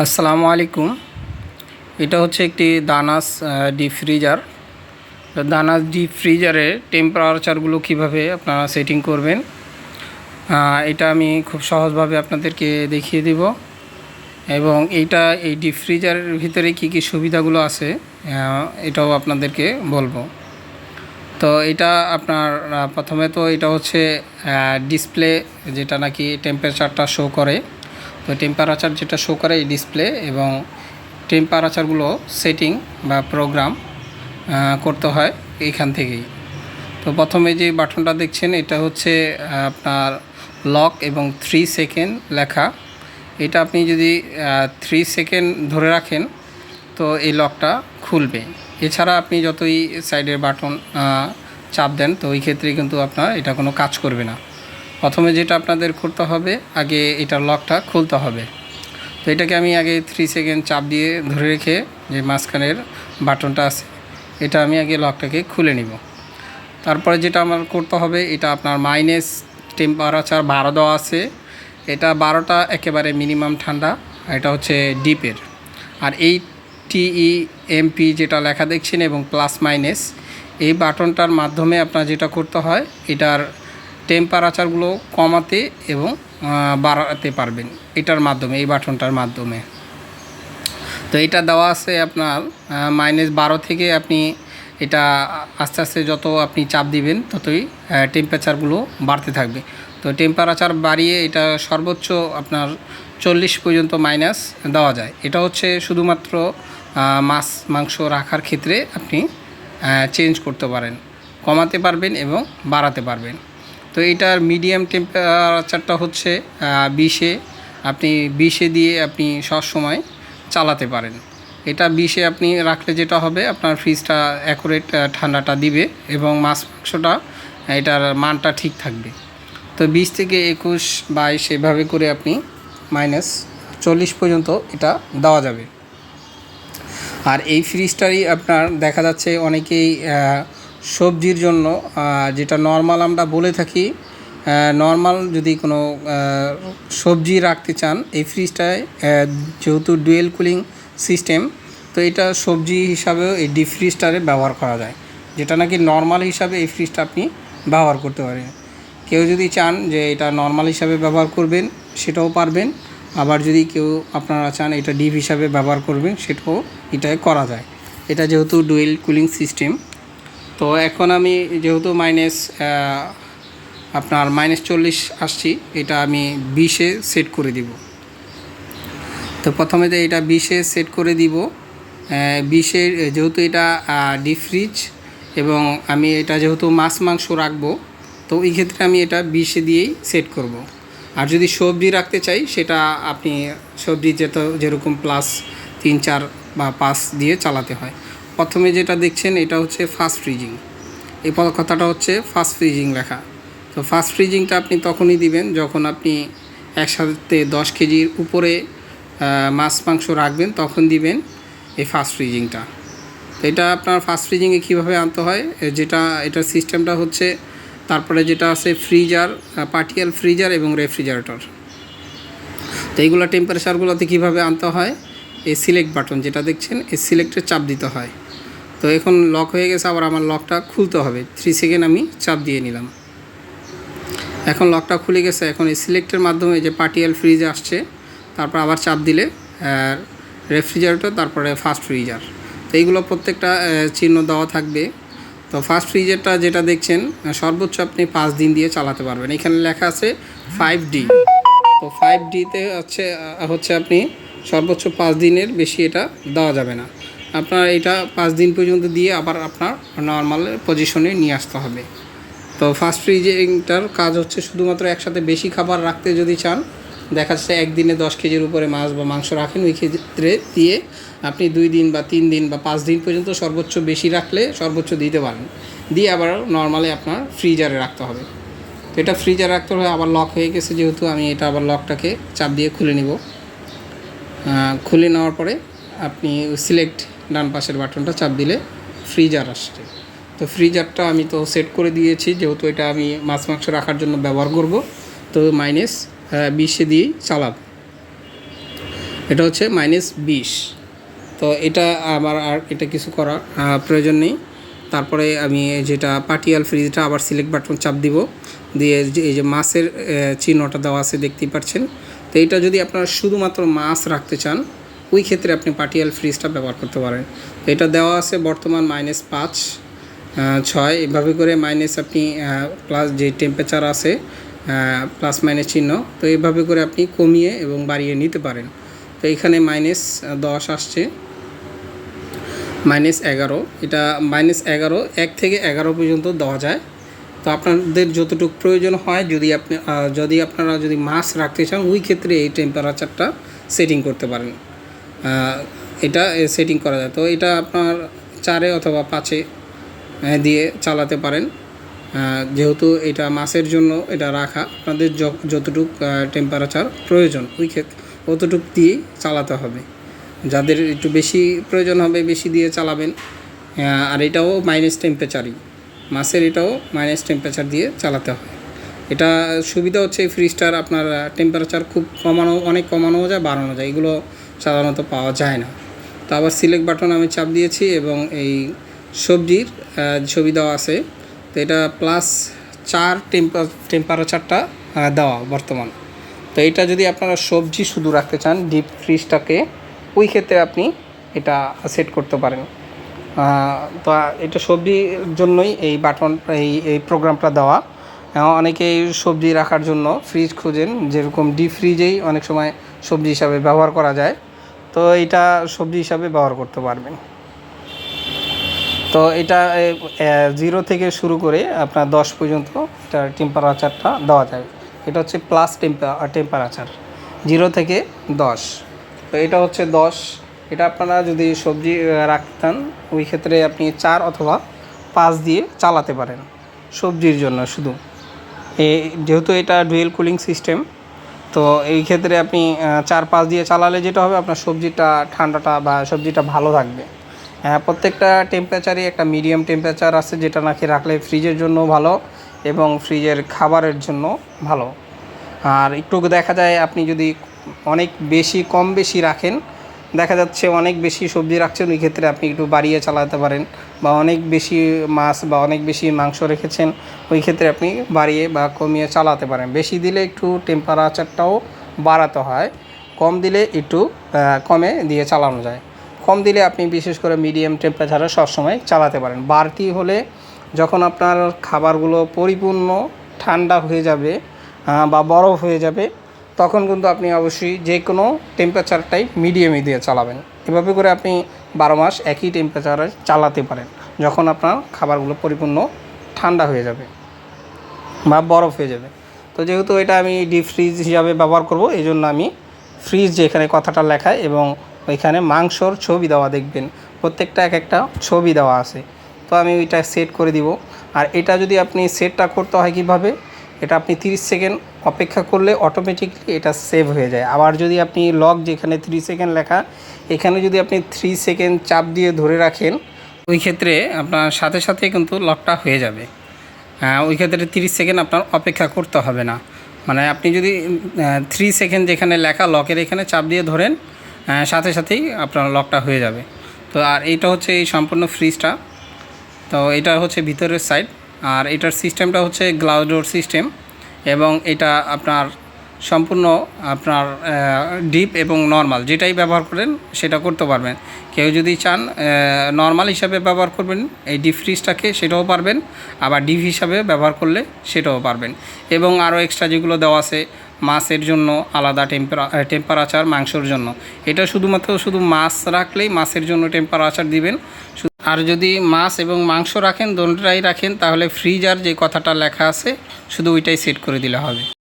আসসালামু আলাইকুম। এটা হচ্ছে একটি দানাস ডিপ ফ্রিজার দানাস ডিপ ফ্রিজারে টেম্পারেচারগুলো কীভাবে আপনারা সেটিং করবেন এটা আমি খুব সহজভাবে আপনাদেরকে দেখিয়ে দিব। এবং এইটা, এই ডিপ ফ্রিজারের ভিতরে কি কি সুবিধাগুলো আছে এটাও আপনাদেরকে বলব। তো এটা আপনার প্রথমে তো এটা হচ্ছে ডিসপ্লে যেটা নাকি টেম্পারেচারটা শো করে। তো টেম্পারেচার যেটা শো করে এই ডিসপ্লে এবং টেম্পারেচারগুলো সেটিং বা প্রোগ্রাম করতে হয় এইখান থেকেই। তো প্রথমে যে বাটনটা দেখছেন, এটা হচ্ছে আপনার লক এবং থ্রি সেকেন্ড লেখা। এটা আপনি যদি থ্রি সেকেন্ড ধরে রাখেন, তো এই লকটা খুলবে। এছাড়া আপনি যতই সাইডের বাটন চাপ দেন, তো ওই ক্ষেত্রে কিন্তু আপনার এটা কোনো কাজ করবে না। প্রথমে যেটা আপনাদের করতে হবে, আগে এটার লকটা খুলতে হবে। তো এটাকে আমি আগে থ্রি সেকেন্ড চাপ দিয়ে ধরে রেখে যে মাঝখানের বাটনটা আছে, এটা আমি আগে লকটাকে খুলে নিব। তারপরে যেটা আমার করতে হবে, এটা আপনার মাইনাস টেম্পারেচার বারো দেওয়া আছে। এটা বারোটা একেবারে মিনিমাম ঠান্ডা এটা হচ্ছে ডিপের আর এই টিই এমপি যেটা লেখা দেখছেন, এবং প্লাস মাইনাস এই বাটনটার মাধ্যমে আপনার যেটা করতে হয়, এটার টেম্পারেচারগুলো কমাতে এবং বাড়াতে পারবেন। এটার মাধ্যমে, এই বাটনটার মাধ্যমে। তো এটা দেওয়া আছে আপনার মাইনাস বারো থেকে আপনি এটা আস্তে আস্তে যত আপনি চাপ দিবেন, ততই টেম্পারেচারগুলো বাড়তে থাকবে। তো টেম্পারেচার বাড়িয়ে এটা সর্বোচ্চ আপনার চল্লিশ পর্যন্ত মাইনাস দেওয়া যায়। এটা হচ্ছে শুধুমাত্র মাছ, মাংস রাখার ক্ষেত্রে আপনি চেঞ্জ করতে পারেন। কমাতে পারবেন এবং বাড়াতে পারবেন। তো এটার মিডিয়াম টেম্পারেচারটা হচ্ছে বিশে। আপনি বিশে দিয়ে আপনি সবসময় চালাতে পারেন। এটা বিশে আপনি রাখলে যেটা হবে, আপনার ফ্রিজটা অ্যাকুরেট ঠান্ডাটা দিবে এবং মাছ মাংসটা এটার মানটা ঠিক থাকবে। তো বিশ থেকে একুশ বাইশ এভাবে করে আপনি মাইনাস চল্লিশ পর্যন্ত এটা দেওয়া যাবে। আর এই ফ্রিজটারই আপনার দেখা যাচ্ছে অনেকেই সবজির জন্য যেটা নর্মাল আমরা বলে থাকি নর্মাল যদি কোনো সবজি রাখতে চান, এই ফ্রিজটায় যেহেতু ডুয়েল কুলিং সিস্টেম তো এটা সবজি হিসাবেও এই ডিপ ফ্রিজটারে ব্যবহার করা যায়। যেটা নাকি নর্মাল হিসাবে এই ফ্রিজটা আপনি ব্যবহার করতে পারেন। কেউ যদি চান যে এটা নর্মাল হিসাবে ব্যবহার করবেন, সেটাও পারবেন। আবার যদি কেউ আপনারা চান এটা ডিপ হিসাবে ব্যবহার করবেন, সেটাও এটাই করা যায়। এটা যেহেতু ডুয়েল কুলিং সিস্টেম তো এখন আমি যেহেতু মাইনাস আপনার মাইনাস চল্লিশ আসছি, এটা আমি বিশে সেট করে দিব তো প্রথমে তো এটা বিশে সেট করে দিব বিশে যেহেতু এটা ডিপ ফ্রিজ এবং আমি এটা যেহেতু মাছ মাংস রাখব, তো এই ক্ষেত্রে আমি এটা বিশে দিয়েই সেট করব। আর যদি সবজি রাখতে চাই, সেটা আপনি সবজি যেত যেরকম প্লাস তিন, চার বা পাঁচ দিয়ে চালাতে হয় প্রথমে যেটা দেখছেন, এটা হচ্ছে ফাস্ট ফ্রিজিং এই কথাটা হচ্ছে ফাস্ট ফ্রিজিং লেখা। তো ফাস্ট ফ্রিজিংটা আপনি তখনই দিবেন যখন আপনি একসাথে দশ কেজির উপরে মাছ, মাংস রাখবেন, তখন দিবেন এই ফাস্ট ফ্রিজিংটা তো এটা আপনার ফাস্ট ফ্রিজিংয়ে কীভাবে আনতে হয়? যেটা, এটার সিস্টেমটা হচ্ছে, তারপরে যেটা আছে ফ্রিজার পার্টিয়াল ফ্রিজার এবং রেফ্রিজারেটর তো এইগুলো টেম্পারেচারগুলোতে কীভাবে আনতে হয়? এই সিলেক্ট বাটন যেটা দেখছেন, এই সিলেক্টে চাপ দিতে হয়। তো এখন লক হয়ে গেছে, আবার আমার লকটা খুলতে হবে। থ্রি সেকেন্ড আমি চাপ দিয়ে নিলাম। এখন লকটা খুলে গেছে, এখন এই সিলেক্টের মাধ্যমে যে পার্টিয়াল ফ্রিজ আসছে, তারপর আবার চাপ দিলে রেফ্রিজারেটর তারপরে ফাস্ট ফ্রিজার তো এইগুলো প্রত্যেকটা চিহ্ন দেওয়া থাকবে। তো ফার্স্ট ফ্রিজারটা যেটা দেখছেন, সর্বোচ্চ আপনি পাঁচ দিন দিয়ে চালাতে পারবেন। এখানে লেখা আছে ফাইভ ডি তো ফাইভ ডিতে হচ্ছে হচ্ছে আপনি সর্বোচ্চ পাঁচ দিনের বেশি এটা দেওয়া যাবে না। আপনার এটা পাঁচ দিন পর্যন্ত দিয়ে আবার আপনার নর্মাল পজিশনে নিয়ে আসতে হবে। তো ফার্স্ট ফ্রিজিংটার কাজ হচ্ছে শুধুমাত্র একসাথে বেশি খাবার রাখতে যদি চান, দেখা যাচ্ছে একদিনে দশ কেজির উপরে মাছ বা মাংস রাখেন, ওই ক্ষেত্রে দিয়ে আপনি দুই দিন বা তিন দিন বা পাঁচ দিন পর্যন্ত সর্বোচ্চ বেশি রাখলে সর্বোচ্চ দিতে পারেন। দিয়ে আবার নর্মালি আপনার ফ্রিজারে রাখতে হবে। তো এটা ফ্রিজারে রাখতে হবে আবার লক হয়ে গেছে যেহেতু, আমি এটা আবার লকটাকে চাপ দিয়ে খুলে নিব। খুলে নেওয়ার পরে আপনি সিলেক্ট ডান পাশের বাটনটা চাপ দিলে ফ্রিজার আসছে। তো ফ্রিজারটা আমি তো সেট করে দিয়েছি যেহেতু এটা আমি মাছ মাংস রাখার জন্য ব্যবহার করব তো মাইনাস বিশে দিয়েই চালাব। এটা হচ্ছে মাইনাস বিশ। তো এটা আমার আর এটা কিছু করা আহ, প্রয়োজন নেই। তারপরে আমি যেটা পাটিয়াল ফ্রিজটা আবার সিলেক্ট বাটন চাপ দিব। দিয়ে এই যে মাছের চিহ্নটা দেওয়া আছে দেখতেই পাচ্ছেন। তো এটা যদি আপনারা শুধুমাত্র মাছ রাখতে চান ওই ক্ষেত্রে আপনি পার্টিয়াল ফ্রিজটা ব্যবহার করতে পারেন। তো এটা দেওয়া আছে বর্তমান মাইনাস পাঁচ ছয়। এভাবে করে মাইনাস আপনি প্লাস যে টেম্পারেচার আছে প্লাস মাইনাস চিহ্ন, তো এইভাবে করে আপনি কমিয়ে এবং বাড়িয়ে নিতে পারেন। তো এখানে মাইনাস দশ আসছে। মাইনাস এগারো। এটা মাইনাস এগারো, এক থেকে এগারো পর্যন্ত দেওয়া যায়। তো আপনাদের যতটুকু প্রয়োজন হয়, যদি আপনি যদি আপনারা যদি মাছ রাখতে চান, ওই ক্ষেত্রে এই টেম্পারেচারটা সেটিং করতে পারেন। এটা সেটিং করা যায়। তো এটা আপনার চারে অথবা পাঁচে দিয়ে চালাতে পারেন। যেহেতু এটা মাছের জন্য এটা রাখা, আপনাদের যতটুক টেম্পারেচার প্রয়োজন, ওই অতটুক দিয়েই চালাতে হবে। যাদের একটু বেশি প্রয়োজন হবে, বেশি দিয়ে চালাবেন আর এটাও মাইনাস টেম্পারেচারই মাছের এটাও মাইনাস টেম্পারেচার দিয়ে চালাতে হয়। এটা সুবিধা হচ্ছে ফ্রিজটার আপনার টেম্পারেচার খুব কমানো, অনেক কমানোও যায়, বাড়ানো যায়। এগুলো সাধারণত পাওয়া যায় না। তো আবার সিলেক্ট বাটন আমি চাপ দিয়েছি এবং এই সবজির ছবি দেওয়া আছে। তো এটা প্লাস চার টেম্পার টেম্পারেচারটা দেওয়া বর্তমান। তো এটা যদি আপনারা সবজি শুধু রাখতে চান ডিপ ফ্রিজটাকে ওই ক্ষেত্রে আপনি এটা সেট করতে পারেন। তো এটা সবজির জন্যই এই বাটন এই এই প্রোগ্রামটা দেওয়া। আহ, অনেকেই সবজি রাখার জন্য ফ্রিজ খুঁজেন। যেরকম ডিপ ফ্রিজেই অনেক সময় সবজি হিসাবে ব্যবহার করা যায়। তো এটা সবজি হিসাবে ব্যবহার করতে পারবেন। তো এটা জিরো থেকে শুরু করে আপনার দশ পর্যন্ত এটা টেম্পারেচারটা দেওয়া যায়। এটা হচ্ছে প্লাস টেম্পা টেম্পারেচার জিরো থেকে দশ। তো এটা হচ্ছে দশ। এটা আপনারা যদি সবজি রাখতেন ওই ক্ষেত্রে আপনি চার অথবা পাঁচ দিয়ে চালাতে পারেন। সবজির জন্য শুধু। যেহেতু এটা ডুয়েল কুলিং সিস্টেম তো এই ক্ষেত্রে আপনি চার পাঁচ দিয়ে চালালে যেটা হবে, আপনার সবজিটা, ঠান্ডাটা বা সবজিটা ভালো থাকবে। হ্যাঁ প্রত্যেকটা টেম্পারেচারই একটা মিডিয়াম টেম্পারেচার আছে, যেটা নাকি রাখলে ফ্রিজের জন্য ভালো এবং ফ্রিজের খাবারের জন্য ভালো। আর একটু দেখা যায়, আপনি যদি অনেক বেশি, কম বেশি রাখেন দেখা যাচ্ছে অনেক বেশি সবজি রাখছেন, ওই ক্ষেত্রে আপনি একটু বাড়িয়ে চালাতে পারেন বা অনেক বেশি মাছ বা অনেক বেশি মাংস রেখেছেন, ওই ক্ষেত্রে আপনি বাড়িয়ে বা কমিয়ে চালাতে পারেন। বেশি দিলে একটু টেম্পারেচারটাও বাড়াতে হয়, কম দিলে একটু কমে দিয়ে চালানো যায়। কম দিলে আপনি বিশেষ করে মিডিয়াম টেম্পারেচারে সবসময় চালাতে পারেন। বাড়তি হলে যখন আপনার খাবারগুলো পরিপূর্ণ ঠান্ডা হয়ে যাবে বা বরফ হয়ে যাবে তখন কিন্তু আপনি অবশ্যই যে কোনো টেম্পারেচারটাই মিডিয়ামে দিয়ে চালাবেন। এভাবে করে আপনি বারো মাস একই টেম্পারেচারে চালাতে পারেন, যখন আপনার খাবারগুলো পরিপূর্ণ ঠান্ডা হয়ে যাবে বা বরফ হয়ে যাবে। তো যেহেতু এটা আমি ডিপ ফ্রিজ হিসাবে ব্যবহার করব এই জন্য আমি ফ্রিজ যেখানে কথাটা লেখা এবং ওইখানে মাংসর ছবি দেওয়া দেখবেন, প্রত্যেকটা এক একটা ছবি দেওয়া আছে। তো আমি ওইটা সেট করে দিব। আর এটা যদি আপনি সেটটা করতে হয় কীভাবে? এটা আপনি 30 সেকেন্ড অপেক্ষা করলে অটোমেটিকলি এটা সেভ হয়ে যায়। আবার যদি আপনি লক যেখানে থ্রি সেকেন্ড লেখা, এখানে যদি আপনি থ্রি সেকেন্ড চাপ দিয়ে ধরে রাখেন, ওই ক্ষেত্রে আপনার সাথে সাথে কিন্তু লকটা হয়ে যাবে। ওই ক্ষেত্রে তিরিশ সেকেন্ড আপনার অপেক্ষা করতে হবে না। মানে আপনি যদি থ্রি সেকেন্ড যেখানে লেখা লকের এখানে চাপ দিয়ে ধরেন সাথে সাথেই আপনার লকটা হয়ে যাবে। তো আর এইটা হচ্ছে এই সম্পূর্ণ ফ্রিজটা তো এটা হচ্ছে ভিতরের সাইড আর এটার সিস্টেমটা হচ্ছে গ্লাস ডোর সিস্টেম এবং এটা আপনার সম্পূর্ণ আপনার ডিপ এবং নর্মাল যেটাই ব্যবহার করেন, সেটা করতে পারবেন। কেউ যদি চান নর্মাল হিসাবে ব্যবহার করবেন, এই ডিপ ফ্রিজটাকে সেটাও পারবেন, আবার ডিপ হিসাবে ব্যবহার করলে সেটাও পারবেন। এবং আরও এক্সট্রা যেগুলো দেওয়া আছে, মাছের জন্য আলাদা টেম্পারা টেম্পারেচার মাংসর জন্য। এটা শুধুমাত্র শুধু মাছ রাখলেই মাছের জন্য টেম্পারেচার দিবেন। আর যদি মাছ এবং মাংস রাখেন দোনটাই রাখেন, তাহলে ফ্রিজার যে কথাটা লেখা আছে, শুধু ওইটাই সেট করে দিলে হবে।